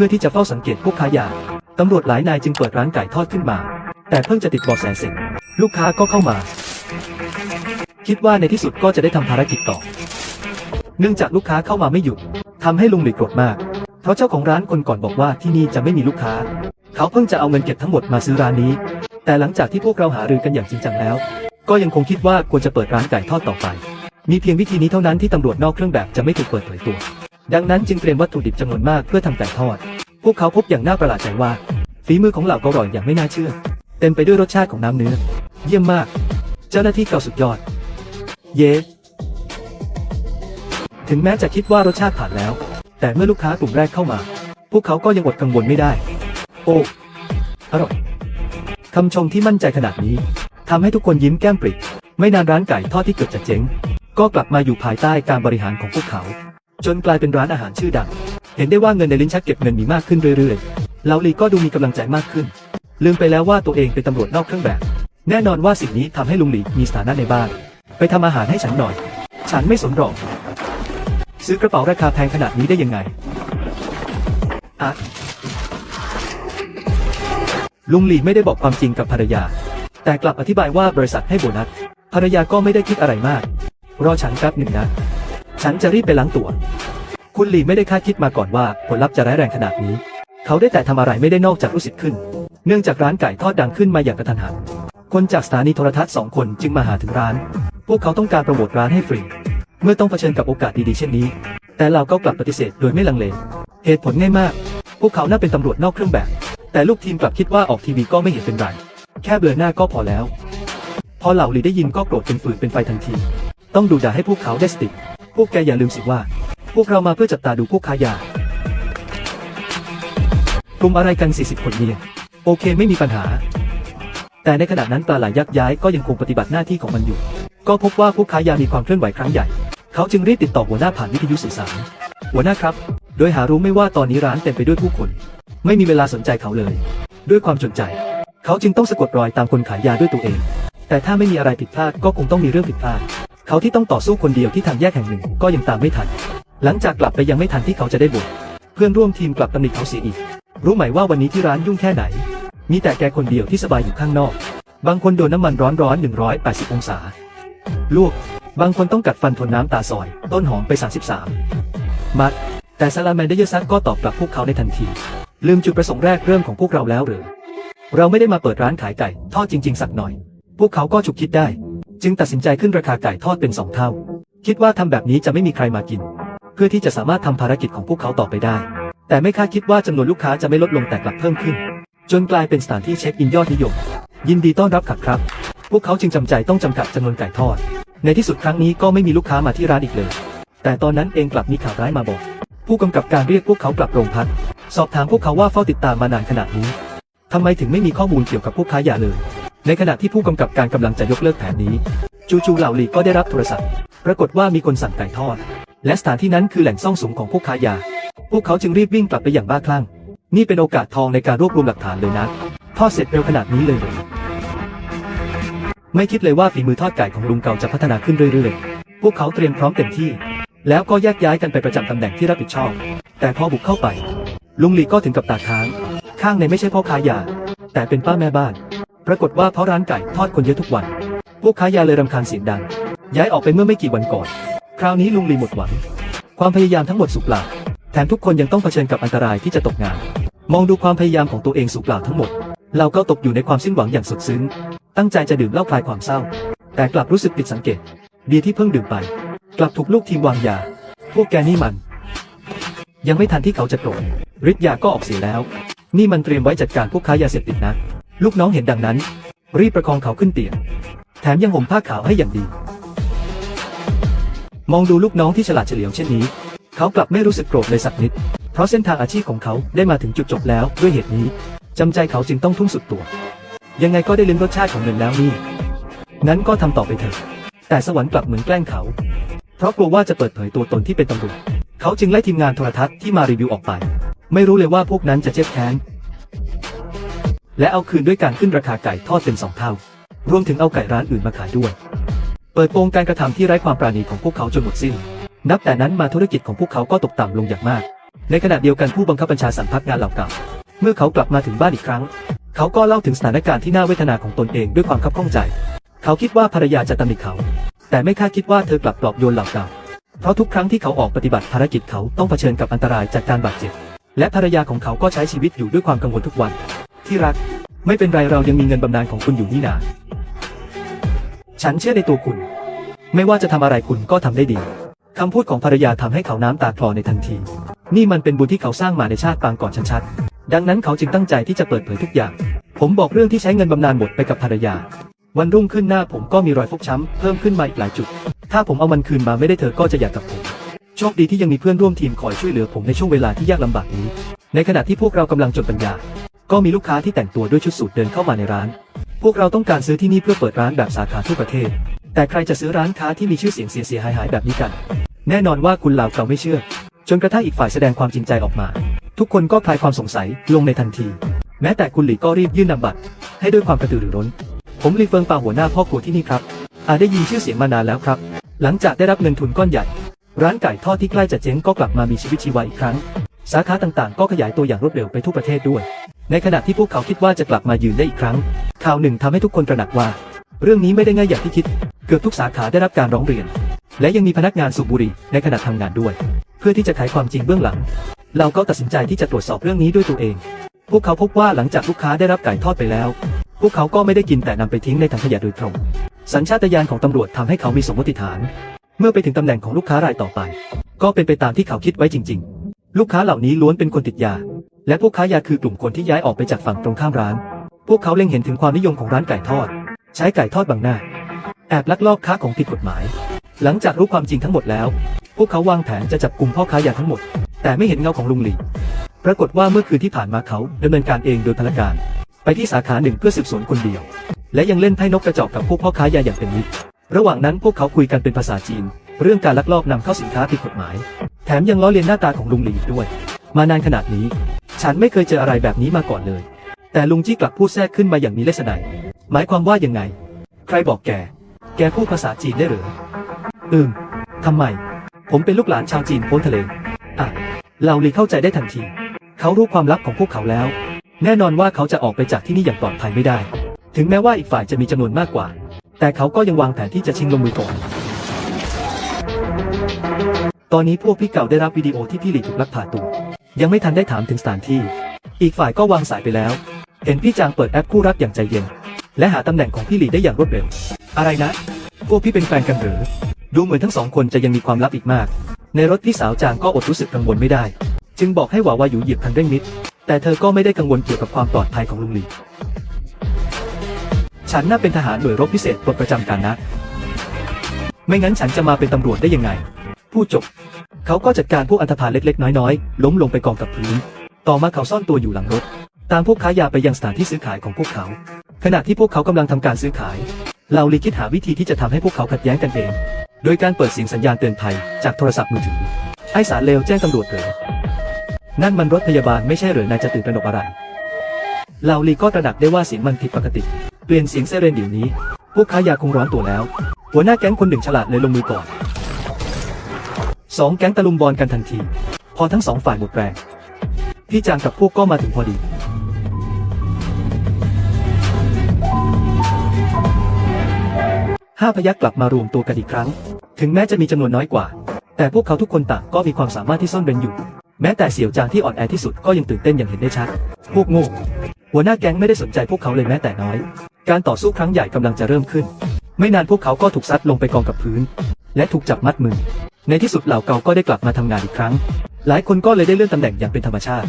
พื่อที่จะเฝ้าสังเกตพวกค้ายา ตำรวจหลายนายจึงเปิดร้านไก่ทอดขึ้นมา แต่เพิ่งจะติดบาะแสเสร็จ ลูกค้าก็เข้ามา คิดว่าในที่สุดก็จะได้ทำภารกิจต่อ เนื่องจากลูกค้าเข้ามาไม่หยุดทำให้ลุงหลีโกรธมาก เพราะเจ้าของร้านคนก่อนบอกว่าที่นี่จะไม่มีลูกค้า เขาเพิ่งจะเอาเงินเก็บทั้งหมดมาซื้อร้านนี้ แต่หลังจากที่พวกเราหารือกันอย่างจริงจังแล้ว ก็ยังคงคิดว่าควรจะเปิดร้านไก่ทอดต่อไป มีเพียงวิธีนี้เท่านั้นที่ตำรวจนอกเครื่องแบบจะไม่ถูกเปิดเผยตัว ดังนั้นจึงเตรียมวัตถุดิบจำนวนมากเพื่อทำไก่ทอด พวกเขาพบอย่างน่าประหลาดใจว่า ฝีมือของเหล่าเกาหล่อยอย่างไม่น่าเชื่อ เต็มไปด้วยรสชาติของน้ำเนื้อ เยี่ยมมาก เจ้าหน้าที่เก่าสุดยอด เย้ถึงแม้จะคิดว่ารสชาติผ่านแล้ว แต่เมื่อลูกค้ากลุ่มแรกเข้ามา พวกเขาก็ยังอดกังวลไม่ได้ โอ้ อร่อย คำชมที่มั่นใจขนาดนี้ทำให้ทุกคนยิ้มแก้มปริ ไม่นานร้านไก่ทอดที่เกือบจะเจ๊ง ก็กลับมาอยู่ภายใต้การบริหารของพวกเขา จนกลายเป็นร้านอาหารชื่อดัง เห็นได้ว่าเงินในลิ้นชักเก็บเงินมีมากขึ้นเรื่อยๆเลาลีก็ดูมีกำลังใจมากขึ้น ลืมไปแล้วว่าตัวเองเป็นตำรวจนอกเครื่องแบบ แน่นอนว่าสิ่งนี้ทำให้ลุงหลีมีสถานะในบ้าน ไปทำอาหารให้ฉันหน่อย ฉันไม่สนหรอก ซื้อกระเป๋าราคาแพงขนาดนี้ได้ยังไงอะลุงหลีไม่ได้บอกความจริงกับภรรยา แต่กลับอธิบายว่าบริษัทให้โบนัส ภรรยาก็ไม่ได้คิดอะไรมาก รอฉันแป๊บหนึ่งนะ ฉันจะรีบไปล้างตัว คุณหลีไม่ได้คาดคิดมาก่อนว่าผลลัพธ์จะร้ายแรงขนาดนี้ เขาได้แต่ทำอะไรไม่ได้นอกจากรู้สึกขึ้น เนื่องจากร้านไก่ทอดดังขึ้นมาอย่างกระทันหัน คนจากสถานีโทรทัศน์สองคนจึงมาหาถึงร้าน พวกเขาต้องการโปรโมทร้านให้ฟรี เมื่อต้องเผชิญกับโอกาสดีๆเช่นนี้ แต่เราก็กลับปฏิเสธโดยไม่ลังเล เหตุผลง่ายมาก พวกเขาน่าเป็นตำรวจนอกเครื่องแบบ แต่ลูกทีมกลับคิดว่าออกทีวีก็ไม่เห็นเป็นไร แค่เบลอหน้าก็พอแล้ว พอเหล่าหลีได้ยินก็โกรธเป็นฝืนเป็นไฟทันที ต้องดูด่าให้พวกเขาได้สติ พวกแกอย่าลืมสิว่า พวกเรามาเพื่อจับตาดูพวกค้ายากลุ่มอะไรกัน 40 คนเนี่ยโอเคไม่มีปัญหา แต่ในขณะนั้นปลาไหลยักษ์ย้ายก็ยังคงปฏิบัติหน้าที่ของมันอยู่ ก็พบว่าพวกค้ายามีความเคลื่อนไหวครั้งใหญ่ เขาจึงรีบติดต่อหัวหน้าผ่านวิทยุสื่อสารหัวหน้าครับ โดยหารู้ไม่ว่าตอนนี้ร้านเต็มไปด้วยผู้คน ไม่มีเวลาสนใจเขาเลย ด้วยความจนใจ เขาจึงต้องสะกดรอยตามคนขายยาด้วยตัวเอง แต่ถ้าไม่มีอะไรผิดพลาดก็คงต้องมีเรื่องผิดพลาด เขาที่ต้องต่อสู้คนเดียวที่ทางแยกแห่งหนึ่งก็ยังตามไม่ทัน หลังจากกลับไปยังไม่ทันที่เขาจะได้บทเพื่อนร่วมทีมกลับตำหนิเขาเสียอีก รู้ไหมว่าวันนี้ที่ร้านยุ่งแค่ไหน มีแต่แกคนเดียวที่สบายอยู่ข้างนอก บางคนโดนน้ำมันร้อนร้อน180 องศา ลวก บางคนต้องกัดฟันทนน้ำตาซอย ต้นหอมไป 33 มัด แต่ซาลาแมนเดยอร์ซักก็ตอบกลับพวกเขาในทันที ลืมจุดประสงค์แรกเริ่มของพวกเราแล้วหรือ เราไม่ได้มาเปิดร้านขายไก่ทอดจริง ๆ สักหน่อย พวกเขาก็ฉุกคิดได้ จึงตัดสินใจขึ้นราคาไก่ทอดเป็นสองเท่า คิดว่าทำแบบนี้จะไม่มีใครมากิน เพื่อที่จะสามารถทำภารกิจของพวกเขาต่อไปได้ แต่ไม่คาดคิดว่าจำนวนลูกค้าจะไม่ลดลงแต่กลับเพิ่มขึ้น จนกลายเป็นสถานที่เช็คอินยอดนิยม ยินดีต้อนรับค่ะครับ พวกเขาจึงจำใจต้องจำกัดจำนวนไก่ทอด ในที่สุดครั้งนี้ก็ไม่มีลูกค้ามาที่ร้านอีกเลย แต่ตอนนั้นเองกลับมีข่าวร้ายมาบอก ผู้กำกับการเรียกพวกเขากลับโรงพักสอบถามพวกเขาว่าเฝ้าติดตามมานานขนาดนี้ทำไมถึงไม่มีข้อมูลเกี่ยวกับพวกค้ายาเลย ในขณะที่ผู้กำกับการกำลังจะยกเลิกแผนนี้ จู่ๆเหล่าหลีก็ได้รับโทรศัพท์ ปรากฏว่ามีคนสั่งไก่ทอด และสถานที่นั้นคือแหล่งซ่องสุมของพวกค้ายา พวกเขาจึงรีบวิ่งกลับไปอย่างบ้าคลั่ง นี่เป็นโอกาสทองในการรวบรวมหลักฐานเลยนะ ทอดเสร็จเร็วขนาดนี้เลย ไม่คิดเลยว่าฝีมือทอดไก่ของลุงเก่าจะพัฒนาขึ้นเรื่อยๆ พวกเขาเตรียมพร้อมเต็มที่ แล้วก็แยกย้ายกันไปประจำตำแหน่งที่รับผิดชอบ แต่พอบุกเข้าไป ลุงหลีก็ถึงกับตาค้าง ข้างในไม่ใช่พ่อค้ายา แต่เป็นป้าแม่บ้าน ปรากฏว่าเพราะร้านไก่ทอดคนเยอะทุกวัน พวกค้ายาเลยรำคาญเสียงดัง ย้ายออกไปเมื่อไม่กี่วันก่อน คราวนี้ลุงลีหมดหวัง ความพยายามทั้งหมดสุกเปล่า แถมทุกคนยังต้องเผชิญกับอันตรายที่จะตกงาน มองดูความพยายามของตัวเองสุกเปล่าทั้งหมด เราก็ตกอยู่ในความสิ้นหวังอย่างสุดซึ้ง ตั้งใจจะดื่มเหล้าคลายความเศร้า แต่กลับรู้สึกผิดสังเกตเบียร์ที่เพิ่งดื่มไป กลับถูกลูกทีมวางยา พวกแกนี่มัน ยังไม่ทันที่เขาจะโกรธฤทธิ์ยาก็ออกเสียแล้ว นี่มันเตรียมไว้จัดการพวกค้ายาเสพติดนะ ลูกน้องเห็นดังนั้น รีบประคองเขาขึ้นเตียง แถมยังห่มผ้าขาวให้อย่างดี มองดูลูกน้องที่ฉลาดเฉลียวเช่นนี้ เขากลับไม่รู้สึกโกรธเลยสักนิด เพราะเส้นทางอาชีพของเขาได้มาถึงจุดจบแล้วด้วยเหตุนี้จำใจเขาจึงต้องทุ่มสุดตัว ยังไงก็ได้ลิ้มรสชาติของเงินแล้วนี่งั้นก็ทำต่อไปเถอะ แต่สวรรค์กลับเหมือนแกล้งเขา เพราะกลัวว่าจะเปิดเผยตัวตนที่เป็นตำรวจ เขาจึงไล่ทีมงานโทรทัศน์ที่มารีวิวออกไป ไม่รู้เลยว่าพวกนั้นจะเจ็บแค้น และเอาคืนด้วยการขึ้นราคาไก่ทอดเป็นสองเท่า รวมถึงเอาไก่ร้านอื่นมาขายด้วย เปิดโปงการกระทำที่ไร้ความปราณีของพวกเขาจนหมดสิ้น นับแต่นั้นมาธุรกิจของพวกเขาก็ตกต่ำลงอย่างมาก ในขณะเดียวกันผู้บังคับบัญชาสั่งพักงานเหล่าเก่า เมื่อเขากลับมาถึงบ้านอีกครั้ง เขาก็เล่าถึงสถานการณ์ที่น่าเวทนาของตนเองด้วยความคับข้องใจ เขาคิดว่าภรรยาจะตำหนิเขา แต่ไม่คาดคิดว่าเธอกลับปลอบโยนเหล่าเก่า เพราะทุกครั้งที่เขาออกปฏิบัติภารกิจเขาต้องเผชิญกับอันตรายจากการบาดเจ็บ และภรรยาของเขาก็ใช้ชีวิตอยู่ด้วยความกังวลทุกวัน ที่รัก ไม่เป็นไรเรายังมีเงินบำนาญของคุณอยู่นี่นา ฉันเชื่อในตัวคุณ ไม่ว่าจะทำอะไรคุณก็ทำได้ดีคำพูดของภรรยาทำให้เขาน้ำตาคลอในทันที นี่มันเป็นบุญที่เขาสร้างมาในชาติปางก่อนชัดๆดังนั้นเขาจึงตั้งใจที่จะเปิดเผยทุกอย่าง ผมบอกเรื่องที่ใช้เงินบำนาญหมดไปกับภรรยา วันรุ่งขึ้นหน้าผมก็มีรอยฟกช้ำเพิ่มขึ้นมาอีกหลายจุด ถ้าผมเอามันคืนมาไม่ได้เธอก็จะอยากกับผมโชคดีที่ยังมีเพื่อนร่วมทีมคอยช่วยเหลือผมในช่วงเวลาที่ยากลำบากนี้ ในขณะที่พวกเรากำลังจดปัญญา ก็มีลูกค้าที่แต่งตัวด้วยชุดสูทเดินเข้ามาในร้าน พวกเราต้องการซื้อที่นี่เพื่อเปิดร้านแบบสาขาทั่วประเทศ แต่ใครจะซื้อร้านค้าที่มีชื่อเสียงเสียเสียหายหายแบบนี้กัน แน่นอนว่าคุณเหล่าเราไม่เชื่อ จนกระทั่งอีกฝ่ายแสดงความจริงใจออกมา ทุกคนก็คลายความสงสัยลงในทันที แม้แต่คุณหลีก็รีบยื่นนำบัตร ให้ด้วยความกระตือรือร้น ผมลีเฟิงปาหัวหน้าพ่อครัวที่นี่ครับ อาได้ยินชื่อเสียงมานานแล้วครับ หลังจากได้รับเงินทุนก้อนใหญ่ ร้านไก่ทอดที่ใกล้จะเจ๊งก็กลับมามีชีวิตชีวาอีกครั้ง สาขาต่างๆ ก็ขยายตัวอย่างรวดเร็วไปทั่วประเทศด้วย ในขณะที่พวกเขาคิดว่าจะกลับมายืนได้อีกครั้ง ข่าวหนึ่งทำให้ทุกคนตระหนักว่า เรื่องนี้ไม่ได้ง่ายอย่างที่คิด เกือบทุกสาขาได้รับการร้องเรียน และยังมีพนักงานสูบบุหรี่ในขณะทำงานด้วย เพื่อที่จะไขความจริงเบื้องหลัง เราก็ตัดสินใจที่จะตรวจสอบเรื่องนี้ด้วยตัวเอง พวกเขาพบว่าหลังจากลูกค้าได้รับไก่ทอดไปแล้ว พวกเขาก็ไม่ได้กินแต่นำไปทิ้งในถังขยะโดยตรง สัญชาตญาณของตำรวจทำให้เขามีสมมติฐาน เมื่อไปถึงตำแหน่งของลูกค้ารายต่อไป ก็เป็นไปตามที่เขาคิดไว้จริง ๆ ลูกค้าเหล่านี้ล้วนเป็นคนติดยา และพวกค้ายาคือกลุ่มคนที่ย้ายออกไปจากฝั่งตรงข้ามร้าน พวกเขาเล็งเห็นถึงความนิยมของร้านไก่ทอด ใช้ไก่ทอดบังหน้า แอบลักลอบค้าของผิดกฎหมาย หลังจากรู้ความจริงทั้งหมดแล้ว พวกเขาวางแผนจะจับกลุ่มพ่อค้ายาทั้งหมด แต่ไม่เห็นเงาของลุงหลีปรากฏว่าเมื่อคืนที่ผ่านมาเขาดำเนินการเองโดยพลการ ไปที่สาขาหนึ่งเพื่อสืบสวนคนเดียว และยังเล่นไพ่นกกระจอกกับพวกพ่อค้ายาอย่างเป็นมิตรระหว่างนั้นพวกเขาคุยกันเป็นภาษาจีน เรื่องการลักลอบนำเข้าสินค้าผิดกฎหมาย แถมยังล้อเลียนหน้าตาของลุงหลีอีกด้วย มานานขนาดนี้ ฉันไม่เคยเจออะไรแบบนี้มาก่อนเลย แต่ลุงจี้กลับพูดแทรกขึ้นมาอย่างมีเลสไนยหมายความว่ายังไง ใครบอกแก แกพูดภาษาจีนได้หรือ อืมทำไม ผมเป็นลูกหลานชาวจีนพ้นทะเล อะเราลีเข้าใจได้ทันที เขารู้ความลับของพวกเขาแล้ว แน่นอนว่าเขาจะออกไปจากที่นี่อย่างปลอดภัยไม่ได้ ถึงแม้ว่าอีกฝ่ายจะมีจำนวนมากกว่า แต่เขาก็ยังวางแผนที่จะชิงลงมือก่อน ตอนนี้พวกพี่เก่าได้รับวิดีโอที่พี่หลีถูกลักพาตัว ยังไม่ทันได้ถามถึงสถานที่ อีกฝ่ายก็วางสายไปแล้ว เห็นพี่จางเปิดแอปคู่รักอย่างใจเย็น และหาตำแหน่งของพี่หลีได้อย่างรวดเร็ว อะไรนะ พวกพี่เป็นแฟนกันหรือ ดูเหมือนทั้งสองคนจะยังมีความลับอีกมาก ในรถพี่สาวจางก็อดรู้สึกกังวลไม่ได้ จึงบอกให้หวาวาอยู่หยีบคันเร่งนิด แต่เธอก็ไม่ได้กังวลเกี่ยวกับความปลอดภัยของลุงหลี ฉันน่าเป็นทหารหน่วยรบพิเศษปลดประจำการนะ ไม่งั้นฉันจะมาเป็นตำรวจได้ยังไง พูดจบ เขาก็จัดการพวกอันธพาลเล็กๆ น้อยๆ ล้มลงไปกองกับพื้น ต่อมาเขาซ่อนตัวอยู่หลังรถ ตามพวกค้ายาไปยังสถานที่ซื้อขายของพวกเขา ขณะที่พวกเขากำลังทำการซื้อขาย เราลีคิดหาวิธีที่จะทำให้พวกเขาขัดแย้งกันเอง โดยการเปิดเสียงสัญญาณเตือนภัยจากโทรศัพท์มือถือให้สารเลวแจ้งตำรวจเหรอนั่นมันรถพยาบาลไม่ใช่หรือนายจะตื่นตระหนกอะไรเราลีก็ตระหนักได้ว่าเสียงมันผิดปกติ เปลี่ยนเสียงไซเรนเดี๋ยวนี้ พวกค้ายาคงร้อนตัวแล้ว หัวหน้าแก๊งคนหนึ่งฉลาดเลยลงมือก่อน สองแก๊งตะลุมบอลกันทันที พอทั้งสองฝ่ายหมดแรง พี่จางกับพวกก็มาถึงพอดี ห้าพยักกลับมารวมตัวกันอีกครั้ง ถึงแม้จะมีจำนวนน้อยกว่า แต่พวกเขาทุกคนต่างก็มีความสามารถที่ซ่อนเร้นอยู่ แม้แต่เสี่ยวจางที่อ่อนแอที่สุดก็ยังตื่นเต้นอย่างเห็นได้ชัด พวกโง่หัวหน้าแก๊งไม่ได้สนใจพวกเขาเลยแม้แต่น้อย การต่อสู้ครั้งใหญ่กำลังจะเริ่มขึ้น ไม่นานพวกเขาก็ถูกซัดลงไปกองกับพื้น และถูกจับมัดมือ ในที่สุดเหล่าเกาก็ได้กลับมาทำงานอีกครั้ง หลายคนก็เลยได้เลื่อนตำแหน่งอย่างเป็นธรรมชาติ